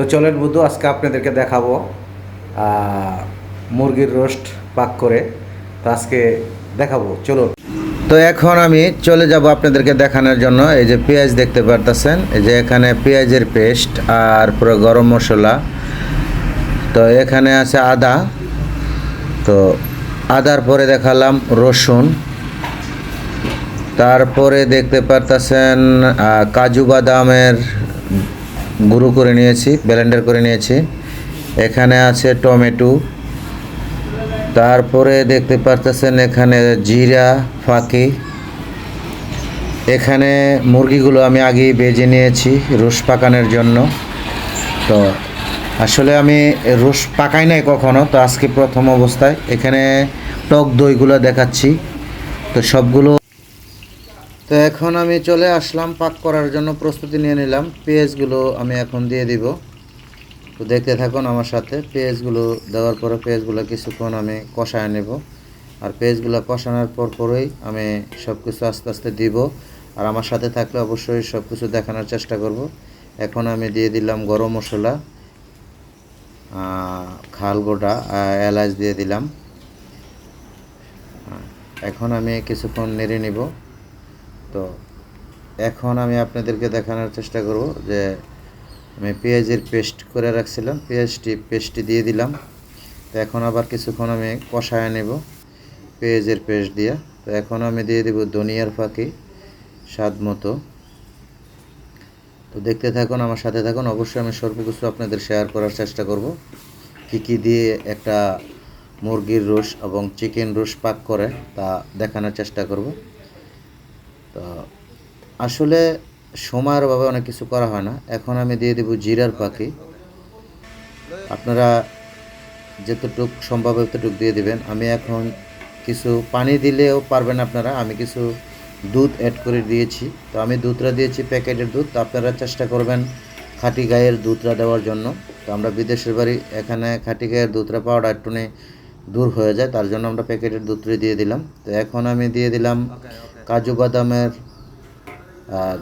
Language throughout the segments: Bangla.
তো চলেন বুধু আজকে আপনাদেরকে দেখাবো মুরগির রোস্ট পাক করে। তো আজকে দেখাবো, চলুন। তো এখন আমি চলে যাব আপনাদেরকে দেখানোর জন্য। এই যে পেঁয়াজ দেখতে পারতেছেন, এই যে এখানে পেঁয়াজের পেস্ট আর পুরো গরম মশলা। তো এখানে আছে আদা। তো আদার পরে দেখালাম রসুন। তারপরে দেখতে পারতেছেন কাজু বাদামের গুঁড়ো করে নিয়েছি ব্লেন্ডার করে নিয়েছি। এখানে আছে টমেটো। তারপরে দেখতে পারতেছেন এখানে জিরা, ফাঁকি। এখানে মুরগিগুলো আমি আগেই বেজে নিয়েছি রোস পাকানোর জন্য। তো আসলে আমি রোস পাকাই নাই কখনো, তো আজকে প্রথম অবস্থায়। এখানে টক দইগুলো দেখাচ্ছি। তো সবগুলো তো এখন আমি চলে আসলাম পাক করার জন্য প্রস্তুতি নিয়ে নিলাম। পেঁয়াজগুলো আমি এখন দিয়ে দিব। তো দেখতে থাকুন আমার সাথে, পেঁয়াজগুলো দেওয়ার পরে পেঁয়াজগুলো কিছুক্ষণ আমি কষায় নেব। আর পেঁয়াজগুলো কষানোর পর পরেই আমি সব কিছু আস্তে আস্তে দিব। আর আমার সাথে থাকলে অবশ্যই সব কিছু দেখানোর চেষ্টা করব। এখন আমি দিয়ে দিলাম গরম মশলা খাল গোটা এলাচ দিয়ে দিলাম। এখন আমি কিছুক্ষণ নেড়ে নিব। তো এখন আমি আপনাদেরকে দেখানোর চেষ্টা করব যে আমি পেঁয়াজের পেস্ট করে রাখছিলাম, পেঁয়াজটি পেস্টটি দিয়ে দিলাম। তো এখন আবার কিছুক্ষণ আমি কষায় নেব পেঁয়াজের পেস্ট দিয়ে। তো এখন আমি দিয়ে দেব ধনিয়ার ফাঁকি স্বাদ মতো। তো দেখতে থাকুন, আমার সাথে থাকুন। অবশ্যই আমি সর্ব কিছু আপনাদের শেয়ার করার চেষ্টা করব। কী কী দিয়ে একটা মুরগির রোস এবং চিকেন রোস পাক করে তা দেখানোর চেষ্টা করব। তো আসলে সময়ের অভাবে অনেক কিছু করা হয় না। এখন আমি দিয়ে দেব জিরার পাখি। আপনারা যতটুক সম্ভব ততটুক দিয়ে দেবেন। আমি এখন কিছু পানি দিলেও পারবেন আপনারা। আমি কিছু দুধ অ্যাড করে দিয়েছি। তো আমি দুধটা দিয়েছি প্যাকেটের দুধ। তো আপনারা চেষ্টা করবেন খাঁটি গায়ের দুধটা দেওয়ার জন্য। তো আমরা বিদেশের বাড়ি এখানে খাঁটি গায়ের দুধটা পাওয়াটা একটু দূর হয়ে যায় তার জন্য আমরা প্যাকেটের দুধটি দিয়ে দিলাম। তো এখন আমি দিয়ে দিলাম কাজু বাদামের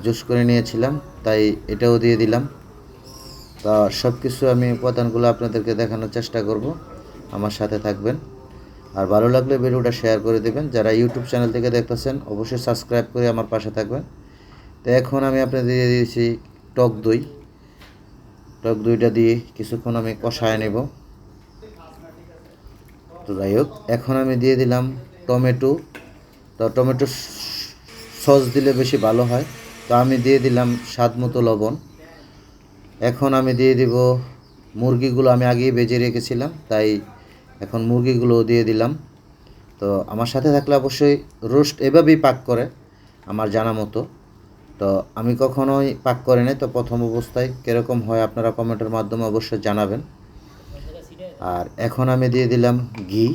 জুস করে নিয়েছিলাম তাই এটাও দিয়ে দিলাম। তা সব কিছু আমি উপাদানগুলো আপনাদেরকে দেখানোর চেষ্টা করব আমার সাথে থাকবেন। আর ভালো লাগলে ভিডিওটা শেয়ার করে দেবেন। যারা ইউটিউব চ্যানেল থেকে দেখতেছেন অবশ্যই সাবস্ক্রাইব করে আমার পাশে থাকবেন। তো এখন আমি আপনাদের দিয়ে দিয়েছি টক দই। টক দইটা দিয়ে কিছুক্ষণ আমি কষায় নেব। তো যাই হোক, এখন আমি দিয়ে দিলাম টমেটো। তো টমেটো সস দিলে বেশি ভালো হয়। তো আমি দিয়ে দিলাম স্বাদ মতো লবণ। এখন আমি দিয়ে দিব মুরগিগুলো আমি আগেই বেজে রেখেছিলাম, তাই এখন মুরগিগুলো দিয়ে দিলাম। তো আমার সাথে থাকলে অবশ্যই রোস্ট এভাবেই পাক করে, আমার জানা মতো। তো আমি কখনোই পাক করে নাই, তো প্রথম অবস্থায় কীরকম হয় আপনারা কমেন্টের মাধ্যমে অবশ্যই জানাবেন। আর এখন আমি দিয়ে দিলাম ঘি।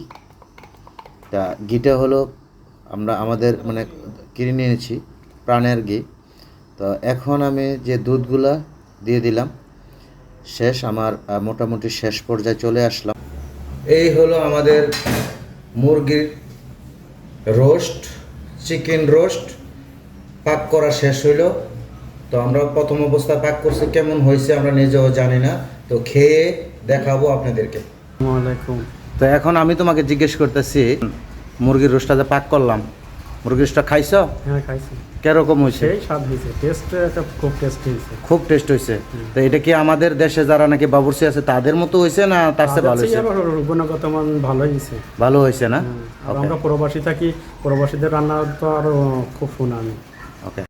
তা ঘিটা হলো আমরা আমাদের মানে কিনে নিয়েছি, প্রাণের ঘি। তো এখন আমি যে দুধগুলা দিয়ে দিলাম, শেষ আমার মোটামুটি শেষ পর্যায়ে চলে আসলাম। এই হলো আমাদের মুরগির রোস্ট, চিকেন রোস্ট। পাক করা শেষ হইল। তো আমরা প্রথম অবস্থায় পাক করছি, কেমন হয়েছে আমরা নিজেও জানি না। তো খেয়ে দেখাবো আপনাদেরকে। ওয়ালাইকুম। তো এখন আমি তোমাকে জিজ্ঞেস করতেছি মুরগির রোস্টটা যে পাক করলাম মুরগির রোস্টটা খাইছ? হ্যাঁ খাইছি। কীরকম হয়েছে? স্বাদ হয়েছে। টেস্ট খুব টেস্টি হয়েছে। খুব টেস্ট হয়েছে। তো এটা কি আমাদের দেশে যারা নাকি বাবুর্চি আছে তাদের মতো হয়েছে না তার চেয়ে ভালো হয়েছে? গুণগত মান ভালো হয়েছে। ভালো হয়েছে না? আমরা প্রবাসী থাকি প্রবাসীদের রান্না তো আরও খুব সুনামি। ওকে